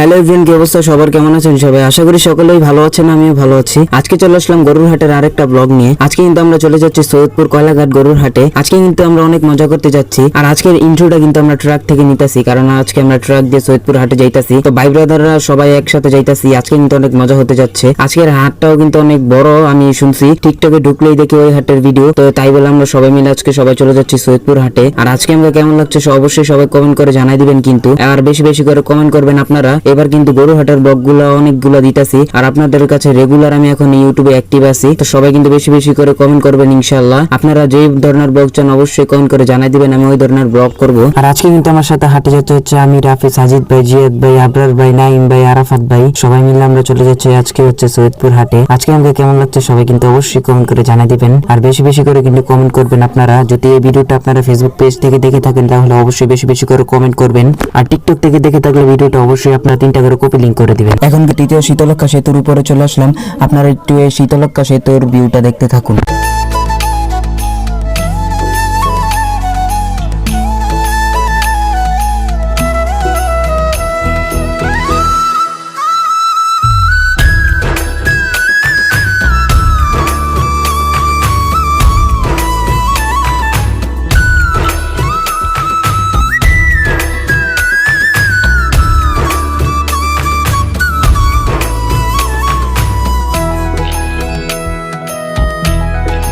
Hello everyone কি অবস্থা? সবার কেমন আছেন সবাই? আশা করি সকলেই ভালো আছেন, আমিও ভালো আছি। আজকে চলে আসলাম গরুর হাটের আরেকটা ব্লগ নিয়ে। আজকে কিন্তু আমরা চলে যাচ্ছি সৈয়দপুর কয়লাঘাট গরুর হাটে আজকে কিন্তু আমরা অনেক মজা করতে যাচ্ছি। আর আজকের ইন্ট্রোটা কিন্তু আমরা ট্রাক থেকে নিতেছি, কারণ আজকে আমরা ট্রাক দিয়ে সৈয়দপুর হাটে যাইতাছি। তো ভাই ব্রাদাররা সবাই একসাথে যাইতাছি। আজকে কিন্তু অনেক মজা হতে যাচ্ছে। আজকের হাটটাও কিন্তু অনেক বড়, আমি শুনছি। টিকটকে ঢুকলেই দেখি ওই হাটের ভিডিও তো তাই বলে আমরা সবাই মিলে আজকে সবাই চলে যাচ্ছি সৈয়দপুর হাটে। আর আজকে আমরা কেমন লাগছে অবশ্যই সবাই কমেন্ট করে জানাই দিবেন কিন্তু। আর বেশি বেশি করে কমেন্ট করবেন আপনারা। এবার কিন্তু গরু হাটের ব্লগগুলো অনেকগুলো দিতেছি। আর আপনাদের কাছে রেগুলার আমি এখন ইউটিউবে অ্যাক্টিভ আছি। তো সবাই কিন্তু বেশি বেশি করে কমেন্ট করবেন ইনশাআল্লাহ। আপনারা যেই ধরনের ব্লগ চান অবশ্যই কমেন্ট করে জানাই দিবেন, আমি ওই ধরনের ব্লগ করব। আর আজকে কিন্তু আমার সাথে হাটে যেতে হচ্ছে আমি রাফি সাজিদ ভাই, জিয়াদ ভাই, আবরার ভাই নাইম ভাই, আরাফাত ভাই। সবাই মিলে আমরা চলে যাচ্ছি আজকে হচ্ছে সৈয়দপুর হাটে। আজকে আমাদের কেমন লাগছে সবাই কিন্তু অবশ্যই কমেন্ট করে জানাই দিবেন। আর বেশি বেশি করে কিন্তু কমেন্ট করবেন আপনারা। যদি এই ভিডিওটা আপনারা ফেসবুক পেজ থেকে দেখে থাকেন, তাহলে অবশ্যই বেশি বেশি করে কমেন্ট করবেন। আর টিকটক থেকে দেখে থাকলে ভিডিওটা অবশ্যই আপনারা তিনটা করে কপি লিঙ্ক করে দিবেন। এখন তৃতীয় শীতলক্ষা সেতুর উপরে চলে আসলাম, আপনারা একটু শীতলক্ষা সেতুর ভিউটা দেখতে থাকুন।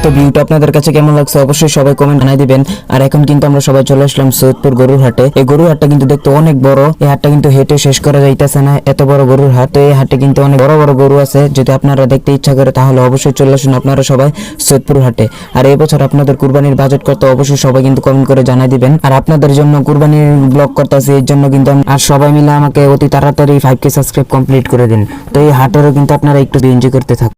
তো ভিউটা আপনাদের কাছে কেমন লাগছে অবশ্যই সবাই কমেন্ট জানাই দিবেন। আর এখন কিন্তু আমরা সবাই চলে আসলাম সৈয়দপুর গরুর হাটে। এই গরুর হাটটা কিন্তু দেখতে অনেক বড়। এই হাটটা কিন্তু হেঁটে শেষ করা যাইতেছে না। এত বড় গরুর হাট। তো এই হাটে কিন্তু অনেক বড় বড় গরু আছে। যদি আপনারা দেখতে ইচ্ছা করে তাহলে অবশ্যই চলে আসুন আপনারা সবাই সৈয়দপুর হাটে। আর এই বছর আপনাদের কুরবানির বাজেট কত অবশ্যই সবাই কিন্তু কমেন্ট করে জানাই দিবেন। আর আপনাদের জন্য কুরবানির ব্লগ করতেছি, এর জন্য কিন্তু আর সবাই মিলে আমাকে অতি তাড়াতাড়ি ফাইভ কে সাবস্ক্রাইব কমপ্লিট করে দিন। তো এই হাটেরও কিন্তু আপনারা একটু এনজয় করতে থাকুন।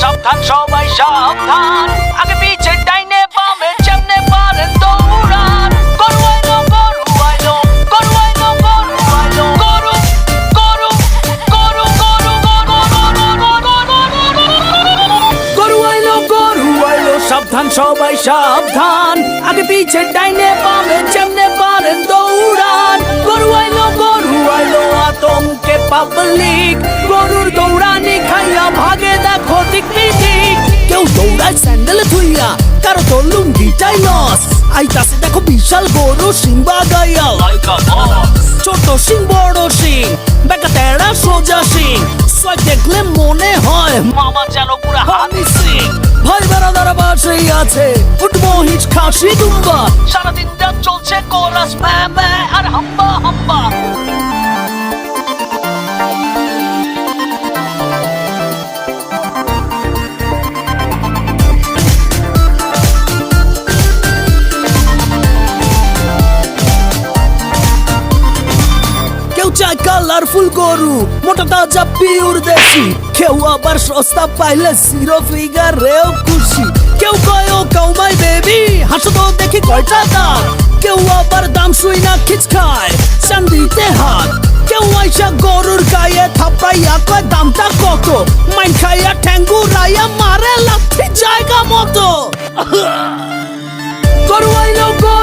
সাবধান, সবাই সাবধান। আগে পিছে ডাইনে বামে যেমনে পারেন দৌড়ান। গরু আইলো গরু আইলো গরু আইলো গরু আইলো গরু গরু গরু গরু গরু। আইলো গরু আইলো সাবধান, সবাই সাবধান। আগে পিছে ডাইনে বামে যেমনে পারেন দৌড়ান। গরু আইলো গরু আইলো আতঙ্কে পাবলিক স্যান্ডেল থুইয়া কারও তো লুঙ্গিটাই লস আইতাছে দেখো বিশাল গরু সিংবা গাইয়া। ছোট সিং, বড় সিং, বেকা তেড়া সোজা সিং। সোয় দেখলে মনে হয় মামা যেন পুরা হানি সিং। ভাই বেড়াদার বাসেই আছে উঠবো হিচ খাসি, দুম্বা। সারাদিন রাত চলছে কোরাস ম্যা, আর চায় কালারফুল গরু, মোটা তাজা পিওর দেশি। কেউ আবার সস্তা পাইলে জিরো ফিগার রেও খুশি। কেউ কয়, ও কাউমাই বেবি হাসো তো দেখি কয়টা দাম কেউ আবার দাম শুই না খিচ খায়, চান্দিতে হাত। কেউ আইসা গরুর গায়ে থাপড়াইয়া কয়, দামটা কত? মাইন খাইয়া ঠ্যাঙ্গু রাইয়া মারে লাথি জায়গা মতো। গরু আইলো গরু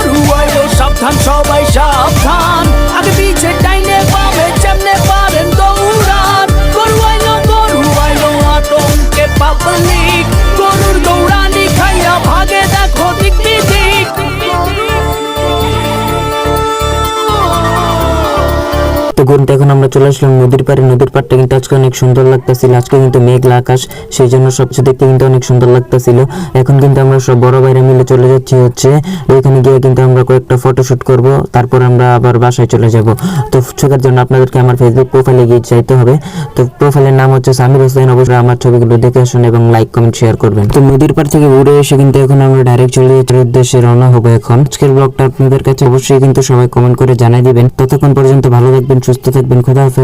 তো ঘুরতে এখন আমরা চলে আসলাম নদীর পাড়ে। নদীর পাড়টা কিন্তু আজকে অনেক সুন্দর লাগতেছিল। আজকে কিন্তু মেঘলা আকাশ, সেই জন্য সবকিছু দেখতে কিন্তু অনেক সুন্দর লাগতেছিল। এখন কিন্তু আমরা সব বড় বাইরে মিলে চলে যাচ্ছি হচ্ছে। ওইখানে গিয়ে কিন্তু আমরা কয়েকটা ফটোশুট করব, তারপর আমরা আবার বাসায় চলে যাব। তো ছোটার জন্য আপনাদেরকে আমার ফেসবুক প্রোফাইলে গিয়ে যাইতে হবে। তো প্রোফাইলের নাম হচ্ছে সামির হোসেন। অবশ্যই আমার ছবিগুলো দেখে আসুন এবং লাইক কমেন্ট শেয়ার করবেন। তো নদীর পাড় থেকে উড়ে এসে কিন্তু এখন আমরা ডাইরেক্ট চলে যাচ্ছি। উদ্দেশ্যে রওনা হব এখন। আজকের ব্লগটা আপনাদের কাছে অবশ্যই কিন্তু সবাই কমেন্ট করে জানাই দিবেন। ততক্ষণ পর্যন্ত ভালো থাকবেন, সুস্থ ارتبط بانقراض